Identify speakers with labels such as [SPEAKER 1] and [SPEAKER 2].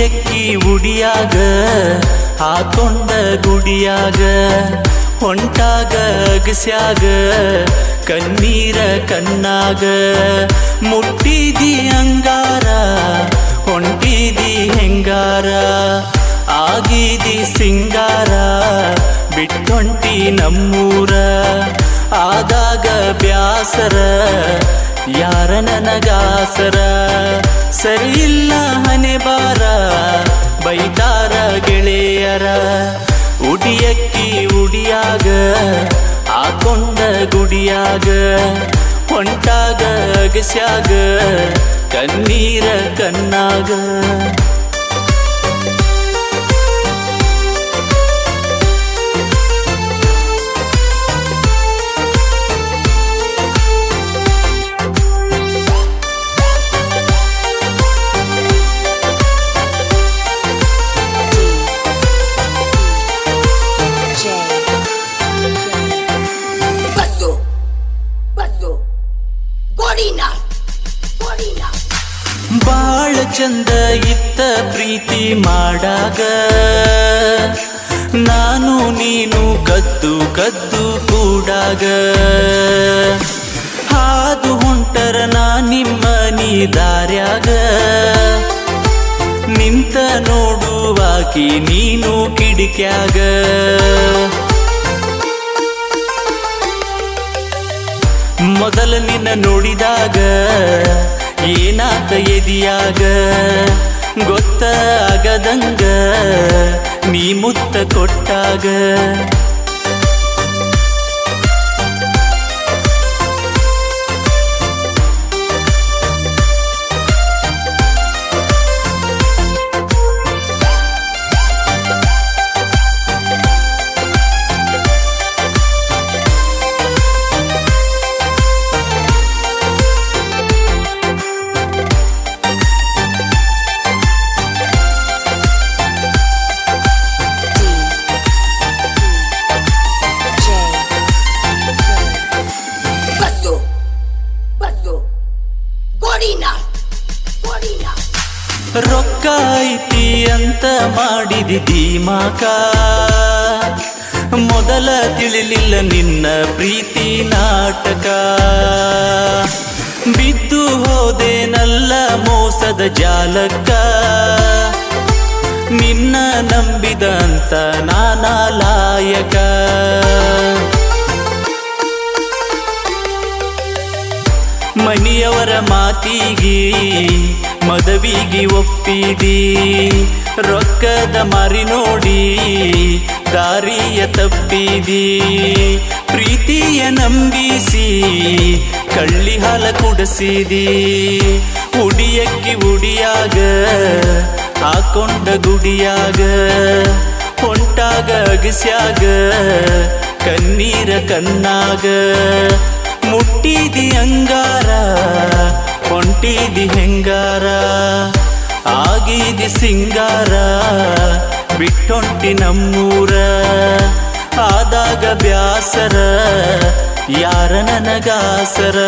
[SPEAKER 1] ಗುಡಿಯಾಗ ಹಾಕೊಂಡ ಗುಡಿಯಾಗ, ಹೊಂಟಾಗ ಅಗಸ್ಯಾಗ, ಕಣ್ಣೀರ ಕಣ್ಣಾಗ. ಮುಟ್ಟಿದಿ ಅಂಗಾರ, ಹೊಂಟಿದಿ ಹೆಂಗಾರ, ಆಗಿದಿ ಸಿಂಗಾರ, ಬಿಟ್ಟೊಂಟಿ ನಮ್ಮೂರ. ಆದಾಗ ಬ್ಯಾಸರ, ಯಾರ ನನಗಾಸರ? ಸರಿಯಿಲ್ಲ ಉಡಿಯಾಗ ಹಾಕೊಂಡ ಗುಡಿಯಾಗ ಹೊಂಟಾಗ ಅಗಸ್ಯಾಗ ಕಣ್ಣೀರ ಕಣ್ಣಾಗ. ಚಂದ ಇತ್ತ ಪ್ರೀತಿ ಮಾಡಾಗ, ನಾನು ನೀನು ಕದ್ದು ಕದ್ದು ಕೂಡಾಗ. ಹಾದು ಹೊಂಟರ ನಾ ನಿಮ್ಮ ನೀ ದಾರ್ಯಾಗ ನಿಂತ ನೋಡುವಾಕಿ ನೀನು ಕಿಡಿಕ್ಯಾಗ. ಮೊದಲ ನಿನ್ನ ನೋಡಿದಾಗ ಏನಾತ ಎದಿಯಾಗ ಗೊತ್ತಾಗದಂಗ ನೀ ಮುತ್ತ ಕೊಟ್ಟಾಗ ರೊಕ್ಕ ಐತಿ ಅಂತ ಮಾಡಿದಿ ಧೀಮಾಕ. ಮೊದಲ ತಿಳಿಲಿಲ್ಲ ನಿನ್ನ ಪ್ರೀತಿ ನಾಟಕ. ಬಿದ್ದು ಹೋದೇನಲ್ಲ ಮೋಸದ ಜಾಲಕ್ಕ. ನಿನ್ನ ನಂಬಿದಂತ ನಾನಾ ಲಾಯಕ. ಮನಿಯವರ ಮಾತಿಗೆ ಮದವಿಗೆ ಒಪ್ಪಿದಿ, ರೊಕ್ಕದ ಮಾರಿ ನೋಡಿ ದಾರಿಯ ತಪ್ಪಿದಿ. ಪ್ರೀತಿಯ ನಂಬಿಸಿ ಕಳ್ಳಿ ಹಾಲ ಕುಡಸಿದಿ. ಉಡಿಯಕ್ಕೆ ಉಡಿಯಾಗ, ಹಾಕೊಂಡ ಗುಡಿಯಾಗ, ಹೊಂಟಾಗ ಅಗಸ್ಯಾಗ, ಕಣ್ಣೀರ ಕಣ್ಣಾಗ. ಮುಟ್ಟಿದಿ ಅಂಗಾರ ಹೊಂಟಿದಿ ಹೆಂಗಾರ? ಆಗಿದಿ ಸಿಂಗಾರ? ಬಿಟ್ಟೊಂಟಿ ನಮ್ಮೂರ? ಆದಾಗ ಬ್ಯಾಸರ? ಯಾರ ನನಗಾಸರ?